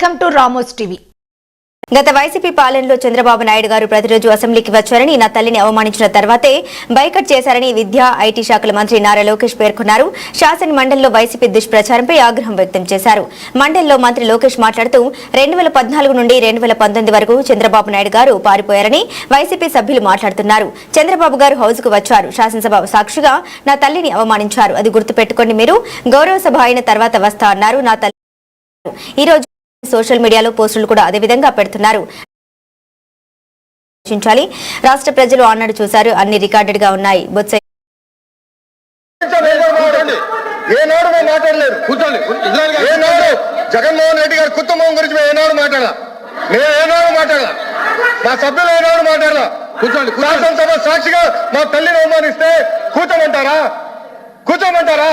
Welcome to Ramos TV. గత YCP పాలనలో చంద్రబాబు నాయుడు గారు ప్రతిరోజు అసెంబ్లీకి వచ్చారని నా తల్లిని అవమానించిన తర్వాతే బైకట్ చేశారని విద్యా ఐటీ శాఖల మంత్రి నారా లోకేష్ పేర్కొన్నారు. శాసన మండలిలో వైసీపీ దుష్ప్రచారంపై ఆగ్రహం వ్యక్తం చేశారు. మండలిలో మంత్రి లోకేష్ మాట్లాడుతూ రెండు వేల పద్నాలుగు నుండి రెండు వేల పంతొమ్మిది వరకు చంద్రబాబు నాయుడు గారు పారిపోయారని వైసీపీ సభ్యులు మాట్లాడుతున్నారు. చంద్రబాబు గారు హౌస్కు వచ్చారు. శాసనసభ సాక్షిగా నా తల్లిని అవమానించారు. అది గుర్తుపెట్టుకోండి మీరు. గౌరవ సభ అయిన తర్వాత వస్తా అన్నారు. నా తల్లి ఈ రోజు సోషల్ మీడియాలో పోస్టులు కూడా అదే విధంగా పెడుతున్నారు. ఆలోచించాలి. రాష్ట్ర ప్రజలు అన్నడు చూశారు అన్ని రికార్డెడ్గా ఉన్నాయి. బొత్స కూర్చోండి. ఏనాడు మేము మాట్లాడలేదు. కూర్చోండి. ఇజ్రాయల్ గారు ఏనాడు జగన్మోహన్ రెడ్డి గారి కుటుంబం గురించి మేము ఏనాడు మాట్లాడాల? మేము ఏనాడు మాట్లాడాల? మా సభ్యులు ఏనాడు మాట్లాడాల? కూర్చోండి శాసనసభ సాక్షిగా మా తల్లిని అవమానిస్తే కూర్చోమంటారా? కూర్చోమంటారా?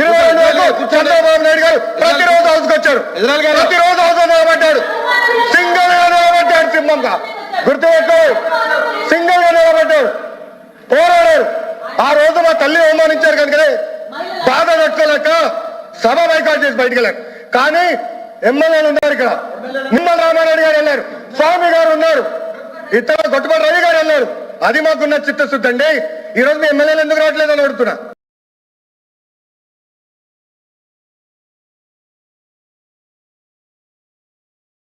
ఇరవై రెండు చంద్రబాబు నాయుడు గారు ప్రతిరోజు హౌస్కి వచ్చారు ఇజ్రాయల్ గారు. ప్రతిరోజు అవసరం నిలబడ్డాడు. సింగిల్గా నిలబడ్డాడు సింహంగా. గుర్తుపెట్టాడు సింగిల్గా నిలబడ్డాడు. పోరాడారు ఆ రోజు మా తల్లి అవమానించారు కనుకనే బాధ తట్టుకోలేక సభ బైకాట్ చేసి బయటికి వెళ్ళారు. కానీ ఎమ్మెల్యేలు ఉన్నారు ఇక్కడ. నిమ్మల రామారెడ్డి గారు వెళ్ళారు. స్వామి గారు ఉన్నారు. ఇతర గొట్టుపాటి రవి గారు వెళ్ళారు. అది మాకున్న చిత్తశుద్ధి అండి. ఈ రోజు మీ ఎమ్మెల్యేలు ఎందుకు రావట్లేదు అని అడుగుతున్నా.